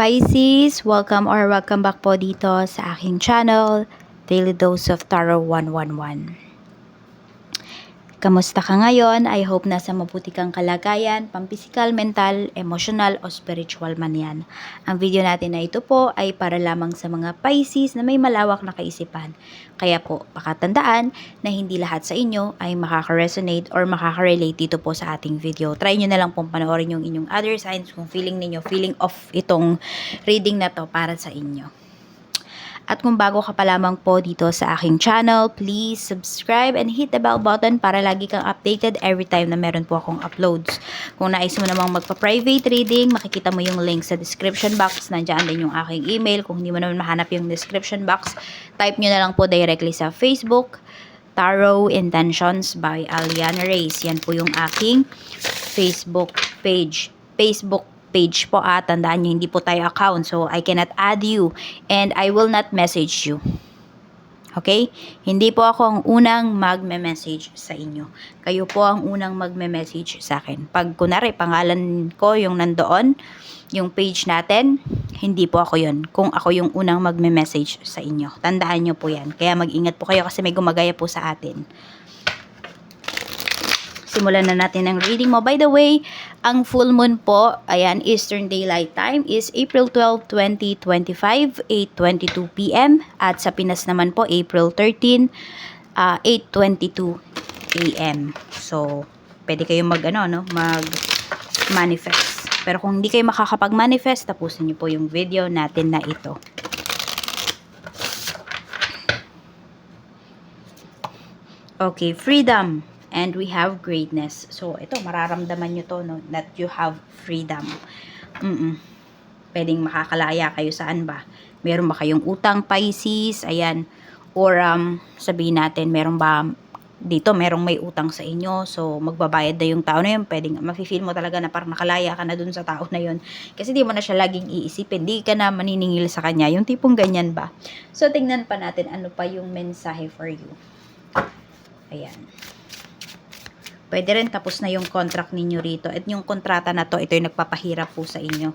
Pisces, welcome or welcome back po dito sa aking channel, Daily Dose of Tarot 111. Kamusta ka ngayon? I hope nasa mabuti kang kalagayan, pampisikal, mental, emotional o spiritual man yan. Ang video natin na ito po ay para lamang sa mga Pisces na may malawak na kaisipan. Kaya po, pakatandaan na hindi lahat sa inyo ay makaka-resonate or makaka-relate dito po sa ating video. Try nyo na lang pong panoorin yung inyong other signs kung feeling ninyo, feeling off itong reading na to para sa inyo. At kung bago ka pa lamang po dito sa aking channel, please subscribe and hit the bell button para lagi kang updated every time na meron po akong uploads. Kung nais mo namang magpa-private reading, makikita mo yung link sa description box. Nandiyan din yung aking email. Kung hindi mo naman mahanap yung description box, type nyo na lang po directly sa Facebook. Tarot Intentions by Aliana Reyes. Yan po yung aking Facebook page. Facebook page po at tandaan nyo, hindi po tayo account. So, I cannot add you and I will not message you. Okay? Hindi po ako ang unang magme-message sa inyo. Kayo po ang unang magme-message sa akin. Pag kunari, pangalan ko yung nandoon, yung page natin, hindi po ako yun. Kung ako yung unang magme-message sa inyo. Tandaan nyo po yan. Kaya mag-ingat po kayo kasi may gumagaya po sa atin. Simulan na natin ang reading mo. By the way, ang full moon po, ayan, Eastern Daylight Time is April 12, 2025, 8.22 p.m. At sa Pinas naman po, April 13, uh, 8.22 a.m. So, pwede kayong mag, ano, no, mag-manifest. Pero kung hindi kayo makakapag-manifest, tapusin niyo po yung video natin na ito. Okay, freedom and we have greatness. So, ito, mararamdaman nyo to, no, that you have freedom. Mm-mm. Pwedeng makakalaya kayo saan ba? Meron ba kayong utang, Pisces? Ayan. Or, um, sabihin natin, meron ba dito, merong may utang sa inyo. So, magbabayad na yung tao na yun. Pwedeng, mafe-feel mo talaga na parang nakalaya ka na dun sa tao na yun. Kasi di mo na siya laging iisipin. Di ka na maniningil sa kanya. Yung tipong ganyan ba? So, tingnan pa natin ano pa yung mensahe for you. Ayan. Pwede rin tapos na yung contract ninyo rito. At yung kontrata na to, ito yung nagpapahirap po sa inyo.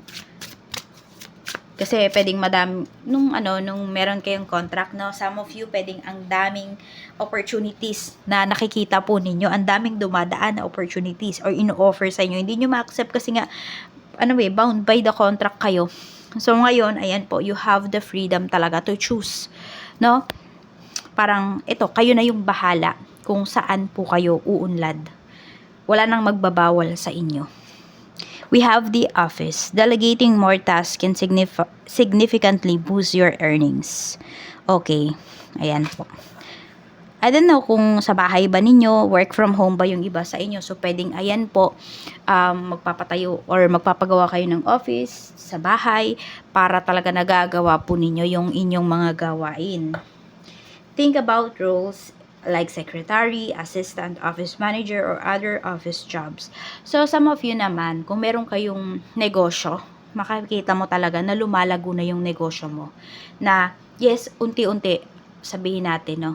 Kasi pwedeng madami, nung ano, nung meron kayong contract, no, some of you, pwedeng ang daming opportunities na nakikita po ninyo, ang daming dumadaan na opportunities or ino-offer sa inyo. Hindi nyo ma-accept kasi nga, ano eh, bound by the contract kayo. So ngayon, ayan po, you have the freedom talaga to choose. No? Parang, ito, kayo na yung bahala kung saan po kayo uunlad wala nang magbabawal sa inyo. We have the office. Delegating more tasks can signif- significantly boost your earnings. Okay. Ayan po. I don't know kung sa bahay ba ninyo, work from home ba yung iba sa inyo. So, pwedeng ayan po, um, magpapatayo or magpapagawa kayo ng office sa bahay para talaga nagagawa po ninyo yung inyong mga gawain. Think about roles like secretary, assistant, office manager, or other office jobs. So, some of you naman, kung meron kayong negosyo, makikita mo talaga na lumalago na yung negosyo mo. Na, yes, unti-unti, sabihin natin, no,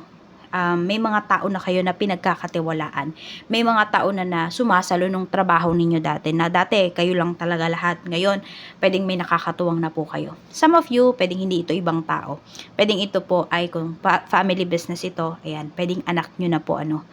um, may mga tao na kayo na pinagkakatiwalaan. May mga tao na na sumasalo nung trabaho ninyo dati. Na dati, kayo lang talaga lahat. Ngayon, pwedeng may nakakatuwang na po kayo. Some of you, pwedeng hindi ito ibang tao. Pwedeng ito po ay kung family business ito, ayan, pwedeng anak nyo na po ano.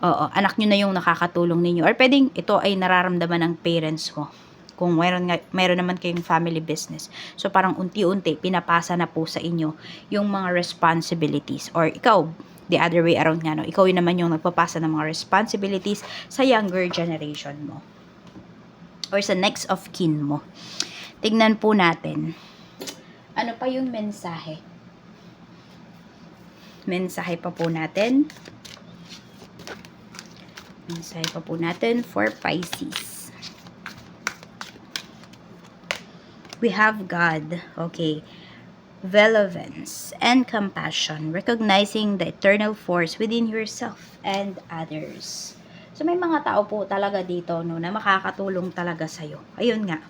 Oo, anak nyo na yung nakakatulong ninyo. Or pwedeng ito ay nararamdaman ng parents mo kung mayroon, nga, mayroon naman kayong family business. So, parang unti-unti, pinapasa na po sa inyo yung mga responsibilities. Or ikaw, the other way around nga, no? ikaw yun naman yung nagpapasa ng mga responsibilities sa younger generation mo. Or sa next of kin mo. Tignan po natin. Ano pa yung mensahe? Mensahe pa po natin. Mensahe pa po natin for Pisces. we have God. Okay. Relevance and compassion, recognizing the eternal force within yourself and others. So, may mga tao po talaga dito, no, na makakatulong talaga sa'yo. Ayun nga.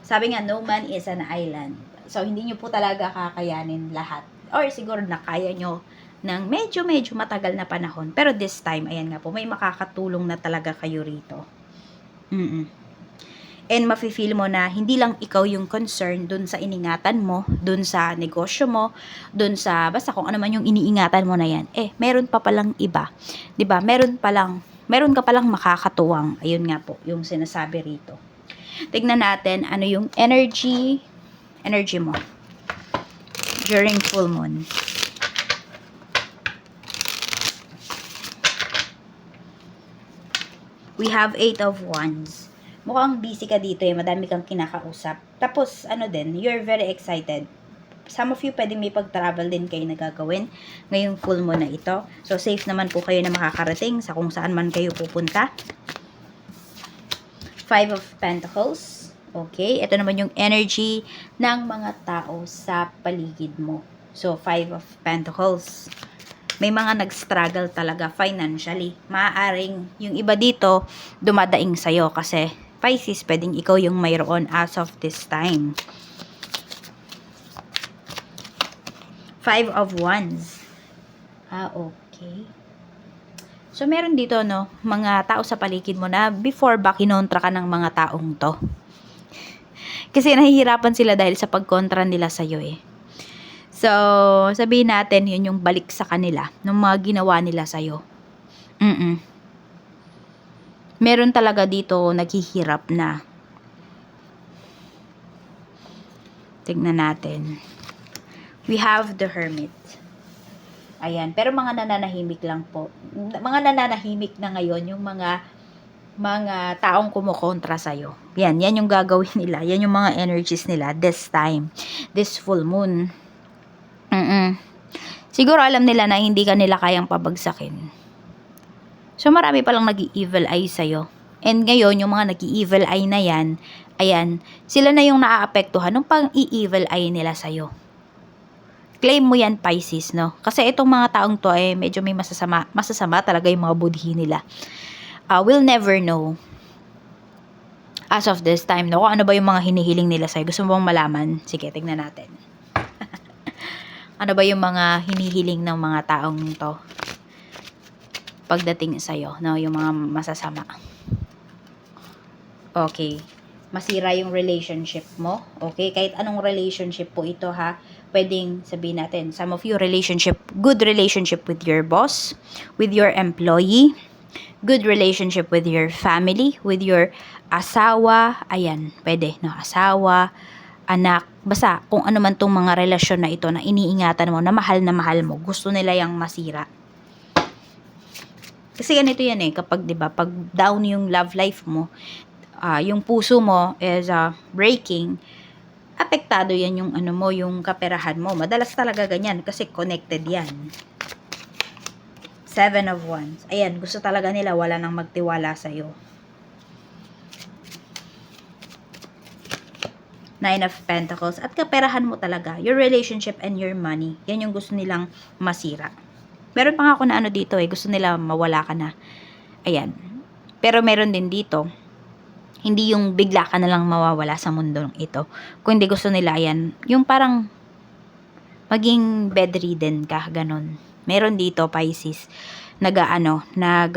Sabi nga, no man is an island. So, hindi nyo po talaga kakayanin lahat. Or siguro na kaya nyo ng medyo-medyo matagal na panahon. Pero this time, ayan nga po, may makakatulong na talaga kayo rito. Mm-mm and mafe-feel mo na hindi lang ikaw yung concern dun sa iningatan mo, dun sa negosyo mo, dun sa basta kung ano man yung iniingatan mo na yan. Eh, meron pa palang iba. 'Di ba? Meron palang meron ka palang makakatuwang. Ayun nga po, yung sinasabi rito. Tignan natin ano yung energy energy mo during full moon. We have eight of wands. Mukhang busy ka dito eh, madami kang kinakausap. Tapos, ano din, you're very excited. Some of you pwede may pag-travel din kayo na gagawin ngayong full moon na ito. So, safe naman po kayo na makakarating sa kung saan man kayo pupunta. Five of Pentacles. Okay, ito naman yung energy ng mga tao sa paligid mo. So, Five of Pentacles. May mga nag-struggle talaga financially. Maaaring yung iba dito dumadaing sa'yo kasi Pisces, pwedeng ikaw yung mayroon as of this time. Five of Wands. Ah, okay. So, meron dito, no, mga tao sa paligid mo na before ba kinontra ka ng mga taong to. Kasi nahihirapan sila dahil sa pagkontra nila sa'yo eh. So, sabihin natin, yun yung balik sa kanila, ng mga ginawa nila sa'yo. Mm Meron talaga dito naghihirap na. Tignan natin. We have the hermit. Ayan. Pero mga nananahimik lang po. Mga nananahimik na ngayon, yung mga mga taong kumukontra sa'yo. Yan, yan yung gagawin nila. Yan yung mga energies nila this time. This full moon. Mm Siguro alam nila na hindi ka nila kayang pabagsakin. So marami palang nag-evil eye sa'yo. And ngayon, yung mga nag-evil eye na yan, ayan, sila na yung naaapektuhan ng pang-i-evil eye nila sa'yo. Claim mo yan, Pisces, no? Kasi itong mga taong to, eh, medyo may masasama, masasama talaga yung mga budhi nila. Uh, we'll never know as of this time, no? Kung ano ba yung mga hinihiling nila sa'yo. Gusto mo bang malaman? Sige, tignan natin. ano ba yung mga hinihiling ng mga taong to? Pagdating sa'yo, no? Yung mga masasama. Okay. Masira yung relationship mo. Okay? Kahit anong relationship po ito, ha? Pwedeng sabihin natin, some of you relationship, good relationship with your boss, with your employee, good relationship with your family, with your asawa, ayan, pwede, no? Asawa, anak, basta kung ano man tong mga relasyon na ito na iniingatan mo, na mahal na mahal mo, gusto nila yung masira. Kasi ganito yan eh, kapag 'di ba, pag down yung love life mo, ah, yung puso mo is ah, breaking, apektado yan yung ano mo, yung kaperahan mo. Madalas talaga ganyan kasi connected yan. Seven of Wands. Ayan, gusto talaga nila wala nang magtiwala sa'yo. Nine of Pentacles. At kaperahan mo talaga. Your relationship and your money. Yan yung gusto nilang masira. Meron pa nga ako na ano dito eh. Gusto nila mawala ka na. Ayan. Pero meron din dito. Hindi yung bigla ka na lang mawawala sa mundo ito. Kung hindi gusto nila yan. Yung parang maging bedridden ka. Ganon. Meron dito, Pisces. Nag, ano, nag,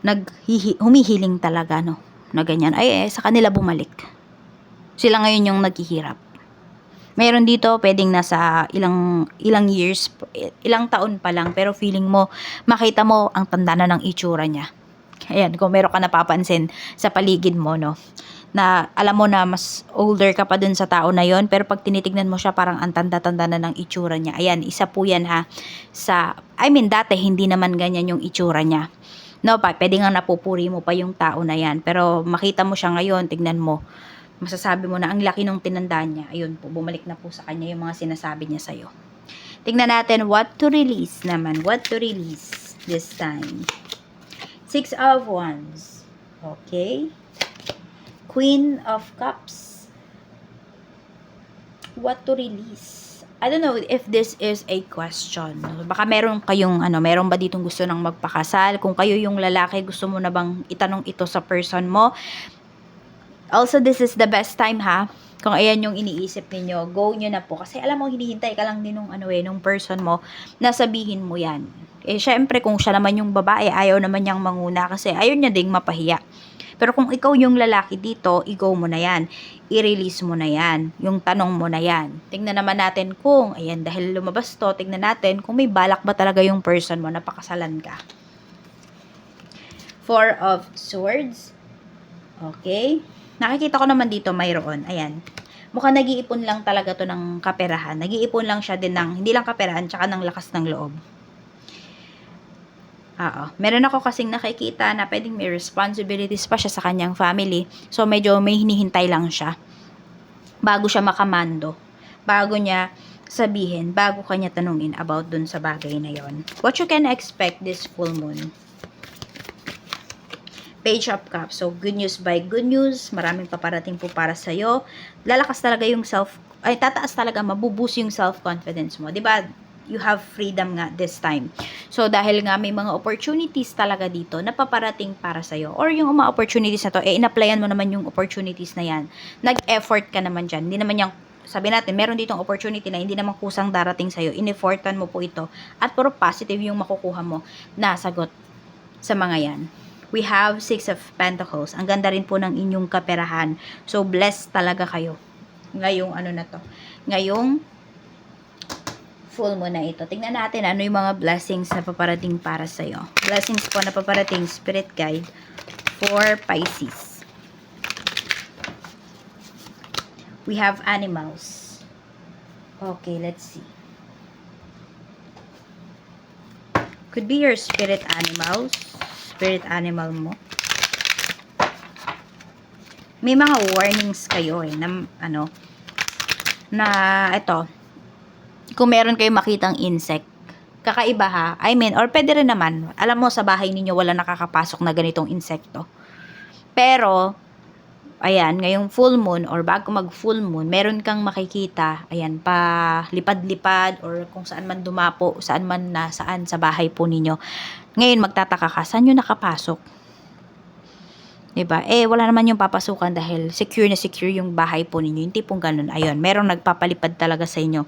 nag, humihiling talaga, no? na ganyan, ay eh, sa kanila bumalik. Sila ngayon yung naghihirap. Meron dito, pwedeng nasa ilang, ilang years, ilang taon pa lang, pero feeling mo, makita mo ang tanda na ng itsura niya. Ayan, kung meron ka napapansin sa paligid mo, no, na alam mo na mas older ka pa dun sa tao na yon pero pag tinitignan mo siya parang ang tanda-tanda na ng itsura niya. Ayan, isa po yan ha. Sa, I mean, dati hindi naman ganyan yung itsura niya. No, pa, pwede nga napupuri mo pa yung tao na yan. Pero makita mo siya ngayon, tignan mo. Masasabi mo na ang laki nung tinanda niya. Ayun po, bumalik na po sa kanya yung mga sinasabi niya sa'yo. Tignan natin what to release naman. What to release this time. Six of Wands. Okay. Queen of Cups. What to release? I don't know if this is a question. Baka meron kayong ano, meron ba ditong gusto nang magpakasal? Kung kayo yung lalaki, gusto mo na bang itanong ito sa person mo? Also, this is the best time ha. Kung ayan yung iniisip ninyo, go nyo na po. Kasi alam mo, hinihintay ka lang din nung, ano eh, nung person mo na sabihin mo yan. Eh, syempre, kung siya naman yung babae, ayaw naman niyang manguna kasi ayaw niya ding mapahiya. Pero kung ikaw yung lalaki dito, i-go mo na yan. I-release mo na yan. Yung tanong mo na yan. Tingnan naman natin kung, ayan, dahil lumabas to, tingnan natin kung may balak ba talaga yung person mo na pakasalan ka. Four of Swords. Okay. Nakikita ko naman dito mayroon. Ayan. Mukhang nag-iipon lang talaga to ng kaperahan. Nag-iipon lang siya din ng, hindi lang kaperahan, tsaka ng lakas ng loob. Oo. Meron ako kasing nakikita na pwedeng may responsibilities pa siya sa kanyang family. So, medyo may hinihintay lang siya. Bago siya makamando. Bago niya sabihin, bago kanya tanungin about dun sa bagay na yon. What you can expect this full moon? Page of Cups. So, good news by good news. Maraming paparating po para sa'yo. Lalakas talaga yung self, ay tataas talaga, mabuboost yung self-confidence mo. ba You have freedom nga this time. So, dahil nga may mga opportunities talaga dito na paparating para sa'yo. Or yung mga opportunities na to, eh, in-applyan mo naman yung opportunities na yan. Nag-effort ka naman dyan. Hindi naman yung sabi natin, meron ditong opportunity na hindi naman kusang darating sa'yo. In-effortan mo po ito. At puro positive yung makukuha mo na sagot sa mga yan we have Six of Pentacles. Ang ganda rin po ng inyong kaperahan. So, blessed talaga kayo. Ngayong ano na to. Ngayong full mo na ito. Tingnan natin ano yung mga blessings na paparating para sa'yo. Blessings po na paparating spirit guide for Pisces. We have animals. Okay, let's see. Could be your spirit animals spirit animal mo. May mga warnings kayo eh, na, ano, na, ito, kung meron kayo makitang insect, kakaiba ha, I mean, or pwede rin naman, alam mo sa bahay ninyo wala nakakapasok na ganitong insekto. Pero, ayan, ngayong full moon or bago mag full moon, meron kang makikita, ayan, pa lipad-lipad or kung saan man dumapo, saan man na, saan sa bahay po ninyo. Ngayon, magtataka ka, saan nyo nakapasok? 'Di ba? Eh, wala naman yung papasukan dahil secure na secure yung bahay po ninyo. Yung tipong ganun. Ayun, merong nagpapalipad talaga sa inyo.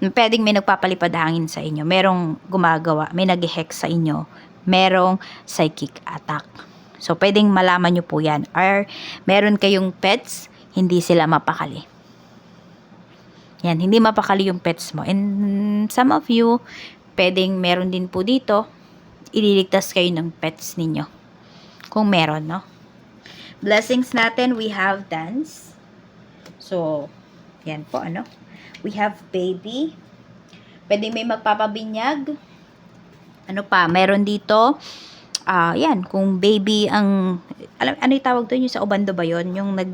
Pwedeng may nagpapalipad hangin sa inyo. Merong gumagawa, may nag-hex sa inyo. Merong psychic attack. So, pwedeng malaman nyo po yan. Or, meron kayong pets, hindi sila mapakali. Yan, hindi mapakali yung pets mo. And some of you, pwedeng meron din po dito, ililigtas kayo ng pets ninyo. Kung meron, no? Blessings natin, we have dance. So, yan po, ano? We have baby. Pwede may magpapabinyag. Ano pa? Meron dito, ah, yan, kung baby ang, alam, ano yung tawag doon? Yung sa ubando ba yun? Yung nag,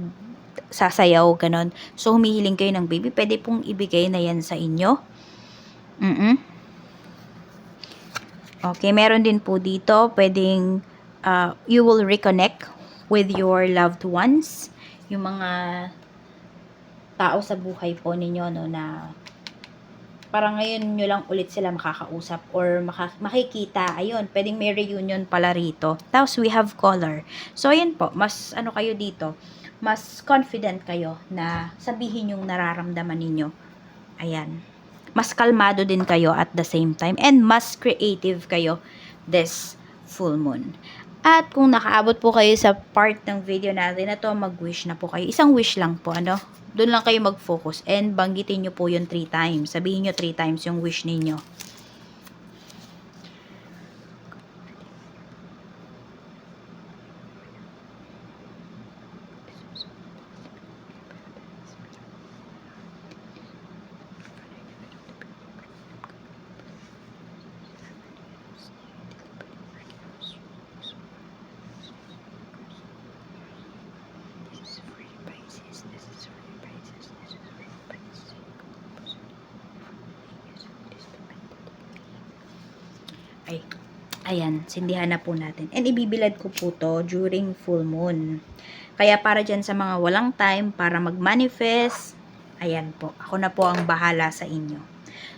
sasayaw, ganon. So, humihiling kayo ng baby. Pwede pong ibigay na yan sa inyo. Mm Okay, meron din po dito, pwedeng uh, you will reconnect with your loved ones. Yung mga tao sa buhay po ninyo, no, na parang ngayon nyo lang ulit sila makakausap or maka, makikita. Ayun, pwedeng may reunion pala rito. Tapos we have color. So, ayun po, mas ano kayo dito, mas confident kayo na sabihin yung nararamdaman ninyo. Ayan mas kalmado din kayo at the same time and mas creative kayo this full moon. At kung nakaabot po kayo sa part ng video natin na to, mag-wish na po kayo. Isang wish lang po, ano? Doon lang kayo mag-focus and banggitin nyo po yun 3 times. Sabihin nyo 3 times yung wish ninyo. Ay, ayan, sindihan na po natin. And ibibilad ko po to during full moon. Kaya para dyan sa mga walang time para mag-manifest, ayan po, ako na po ang bahala sa inyo.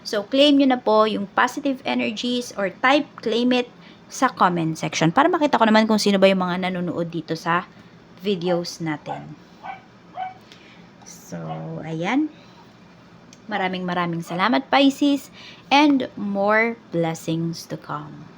So, claim nyo na po yung positive energies or type, claim it sa comment section. Para makita ko naman kung sino ba yung mga nanonood dito sa videos natin. So, ayan. Maraming maraming salamat Pisces and more blessings to come.